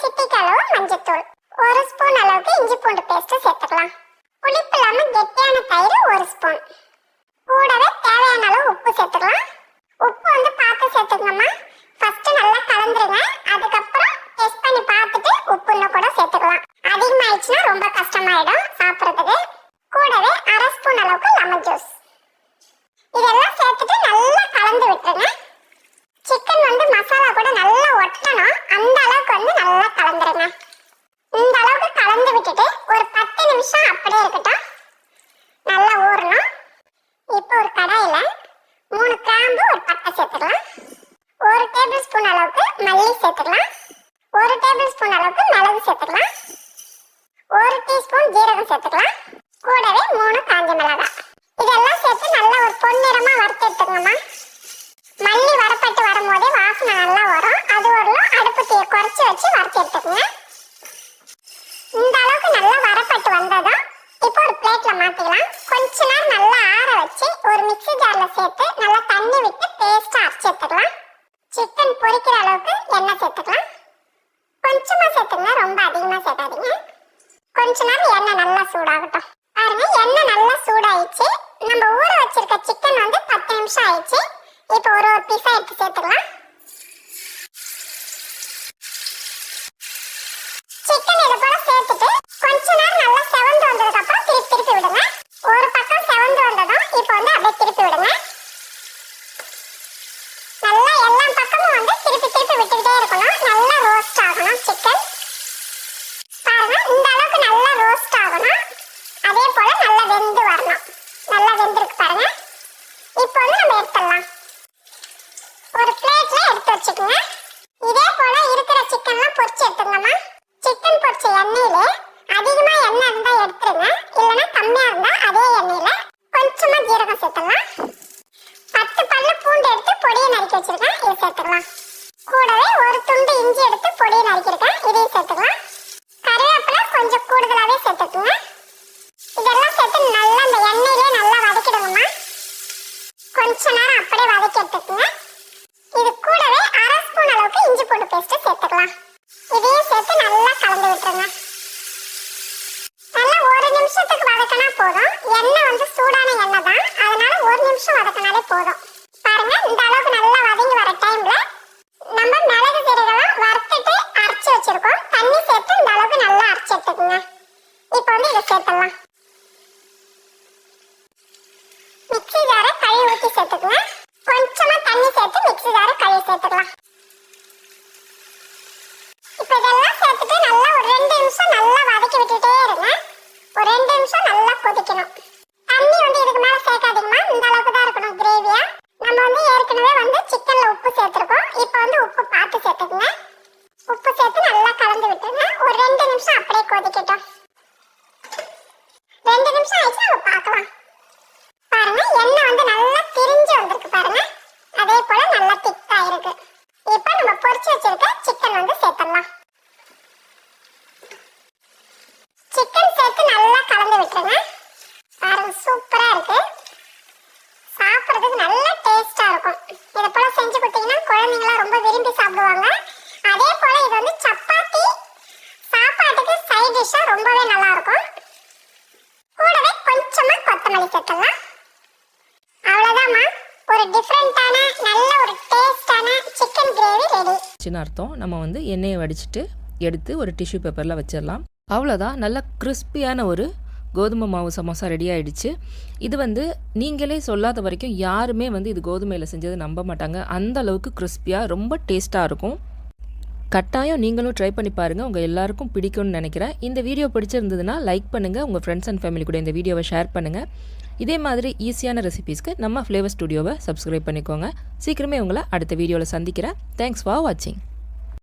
சிட்டிக்கு அளவு மஞ்சத்தூள் ஒரு ஸ்பூன் அளவுக்கு இஞ்சி பூண்டு பேஸ்ட் சேர்த்துக்கலாம். புளிப்பு இல்லாமல் கெட்டியான தயிர் ஒரு ஸ்பூன் கூடவே தேவையான அளவு உப்பு சேர்த்துக்கலாம். உப்பு வந்து பார்த்து சேர்த்துக்கணுமா ஃபஸ்ட்டு நல்லா கலந்துருங்க. அதுக்கப்புறம் டெஸ்ட் பண்ணி பார்த்துட்டு உப்பு இன்னும் கூட சேர்த்துக்கலாம் அதிகமாயிடுச்சுன்னா ரொம்ப கஷ்டமாயிடும் சாப்பிட்றதுக்கு கூடவே அரை ஸ்பூன் அளவுக்கு லெமன் ஜூஸ் இதெல்லாம் சேர்த்துட்டு நல்லா கலந்து விட்டுருங்க சிக்கன் வந்து மசாலா கூட நல்லா ஒட்டணும் அந்த அளவுக்கு வந்து நல்லா கலந்துருங்க இந்த அளவுக்கு கலந்து விட்டுட்டு ஒரு பத்து நிமிஷம் அப்படியே இருக்கட்டும் நல்லா ஊறணும் இப்போ ஒரு கடாயில மூணு கிராம்பு ஒரு பட்டை சேர்த்துக்கலாம் ஒரு டேபிள் ஸ்பூன் அளவுக்கு சேர்த்துக்கலாம். ஒரு டேபிள் ஸ்பூன் அளவுக்கு மிளகு சேர்த்துக்கலாம். ஒரு டீஸ்பூன் ஜீரகம் சேர்த்துக்கலாம். கூடவே மூணு காஞ்ச மிளகாய். இதெல்லாம் சேர்த்து நல்லா ஒரு பொன்னிறமா வறுத்து எடுத்துக்கோங்கம்மா மல்லி வரப்பட்டு வரும்போதே வாசனை நல்லா வரும். அது ஒரு அடுப்பு தீயை குறைச்சி வச்சு வறுத்து எடுத்துக்கோங்க. இந்த அளவுக்கு நல்லா வரப்பட்டு வந்ததும் இப்போ ஒரு பிளேட்ல மாத்திக்கலாம். கொஞ்ச நேரம் நல்லா ஆற வச்சு ஒரு மிக்சி ஜார்ல சேர்த்து நல்லா தண்ணி விட்டு பேஸ்டா அரைச்சு எடுத்துக்கலாம் சிக்கன் பொரிக்கிற அளவுக்கு எண்ணெய் சேர்த்துக்கலாம். கொஞ்சமா சேர்த்துங்க ரொம்ப அதிகமா சேர்க்காதீங்க. கொஞ்ச நேரம் எண்ணெய் நல்லா சூடாகட்டும். பாருங்க எண்ணெய் நல்லா சூடாயிடுச்சு. நம்ம ஊற வச்சிருக்க சிக்கன் வந்து பத்து நிமிஷம் ஆயிடுச்சு. இப்போ ஒரு ஒரு பீஸா எடுத்து சேர்த்துக்கலாம் சிக்கன் இது போல சேர்த்துட்டு கொஞ்ச நேரம் நல்லா செவந்து வந்ததுக்கு அப்புறம் திருப்பி திருப்பி விடுங்க ஒரு பக்கம் செவந்து வந்ததும் இப்போ வந்து அப்படியே திருப்பி விடுங்க நல்லா எல்லா பக்கமும் வந்து திருப்பி திருப்பி விட்டுக்கிட்டே இருக்கணும். நல்லா ரோஸ்ட் ஆகணும் சிக்கன் பாருங்க இந்த அளவுக்கு நல்லா ரோஸ்ட் ஆகணும். அதே போல நல்லா வெந்து வரணும். நல்லா வெந்திருக்கு பாருங்க. இப்போ வந்து நம்ம எடுத்துடலாம். ஒரு பிளேட்ல எடுத்து வச்சுக்கோங்க. இதே போல இருக்கிற சிக்கன்லாம் பொரிச்சு எடுத்துங்கம்மா சிக்கன் பொரிச்ச எண்ணெயில அதிகமா எண்ணெய் இருந்தா எடுத்துருங்க. இல்லைன்னா கம்மியா இருந்தா அதே எண்ணெயில கொஞ்சமா ஜீரகம் சேர்த்துடலாம். பத்து பல்லு பூண்டு எடுத்து பொடியை நறுக்கி வச்சிருக்கேன். இதை சேர்த்துக்கலாம். கூடவே ஒரு துண்டு இஞ்சி எடுத்து பொடியை நறுக்கியிருக்கேன். இதையும் சேர்த்துக்கலாம். கருவேப்பிலை கொஞ்சம் கூடுதலாகவே சேர்த்துக்குங்க. இதெல்லாம் சேர்த்து நல்லா அந்த எண்ணெயிலே நல்லா வதக்கிடுங்கம்மா. கொஞ்ச நேரம் அப்படியே வதக்கி எடுத்துக்குங்க. இது கூடவே அரை ஸ்பூன் அளவுக்கு இஞ்சி பூண்டு பேஸ்ட்டு சேர்த்துக்கலாம். இதையும் சேர்த்து நல்லா கலந்து விட்டுருங்க. நல்லா ஒரு நிமிஷத்துக்கு வதக்கினா போதும். எண்ணெய் வந்து சூடான எண்ணெய் தான். அதனால ஒரு நிமிஷம் வதக்கினாலே போதும் பாருங்க இந்த அளவுக்கு நல்லா வதங்கி வர டைம்ல நம்ம மிளகு சீரகெல்லாம் வறுத்துட்டு அரைச்சு வச்சிருக்கோம் தண்ணி சேர்த்து இந்த அளவுக்கு நல்லா அரைச்சு எடுத்துக்கோங்க இப்போ வந்து சேர்த்துடலாம் மிக்ஸி ஜாரை கழுவி ஊற்றி சேர்த்துக்கலாம். கொஞ்சமா தண்ணி சேர்த்து மிக்ஸி ஜாரை கழுவி சேர்த்துக்கலாம். இப்போ இதெல்லாம் சேர்த்துட்டு நல்லா ஒரு ரெண்டு நிமிஷம் நல்லா வதக்கி விட்டுட்டே இருங்க. ஒரு ரெண்டு நிமிஷம் நல்லா கொதிக்கணும். தண்ணி வந்து இதுக்கு மேலே சேர்க்காதீங்கம்மா. இந்த அளவுக்கு தான் இருக்கணும் கிரேவியா நம்ம வந்து ஏற்கனவே வந்து சிக்கன்ல உப்பு சேர்த்துருக்கோம். இப்போ வந்து உப்பு பார்த்து சேர்த்துக்குங்க. உப்பு சேர்த்து நல்லா கலந்து விட்டுருங்க. ஒரு ரெண்டு நிமிஷம் அப்படியே கொதிக்கட்டும் ரெண்டு நிமிஷம் ஆயிடுச்சு நம்ம பார்க்கலாம் பாருங்க எண்ணெய் வந்து நல்லா திரிஞ்சு வந்திருக்கு பாருங்க அதே போல நல்லா திக்கா இருக்கு இப்போ நம்ம பொரிச்சு வச்சிருக்க சிக்கன் வந்து சேர்த்துடலாம் சிக்கன் சேர்த்து நல்லா கலந்து விட்டுருங்க பாருங்க சூப்பரா இருக்கு சாப்பிட்றதுக்கு நல்ல டேஸ்டா இருக்கும் இதை போல செஞ்சு கொடுத்தீங்கன்னா குழந்தைங்களாம் ரொம்ப விரும்பி சாப்பிடுவாங்க. அதே போல இது வந்து சப்பாத்தி. சாப்பாட்டுக்கு சைட் டிஷ்ஷா ரொம்பவே நல்லா இருக்கும் கூடவே கொஞ்சமா கொத்தமல்லி சேர்த்துலாம் அவ்வளவுதாம்மா. ஒரு டிஃப்ரெண்டான நல்ல ஒரு டேஸ்டான சிக்கன் கிரேவி ரெடி சின்ன அர்த்தம். நம்ம வந்து எண்ணெயை வடிச்சிட்டு எடுத்து ஒரு டிஷ்யூ பேப்பரில் வச்சிடலாம். அவ்வளோதான் நல்ல கிறிஸ்பியான ஒரு கோதுமை மாவு சமோசா ரெடி ஆகிடுச்சு இது வந்து நீங்களே சொல்லாத வரைக்கும் யாருமே வந்து இது கோதுமையில் செஞ்சது நம்ப மாட்டாங்க. அந்த அளவுக்கு கிறிஸ்பியாக ரொம்ப டேஸ்ட்டாக இருக்கும். கட்டாயம் நீங்களும் ட்ரை பண்ணி பாருங்கள் உங்கள் எல்லாருக்கும் பிடிக்கும்னு நினைக்கிறேன். இந்த வீடியோ பிடிச்சிருந்ததுன்னா லைக் பண்ணுங்கள் உங்கள் ஃப்ரெண்ட்ஸ் அண்ட் ஃபேமிலி கூட இந்த வீடியோவை ஷேர் பண்ணுங்கள் இதே மாதிரி ஈஸியான ரெசிபீஸ்க்கு நம்ம ஃப்ளேவர் ஸ்டுடியோவை சப்ஸ்கிரைப் பண்ணிக்கோங்க. சீக்கிரமே உங்களை அடுத்த வீடியோவில் சந்திக்கிறேன். தேங்க்ஸ் ஃபார் வாட்சிங்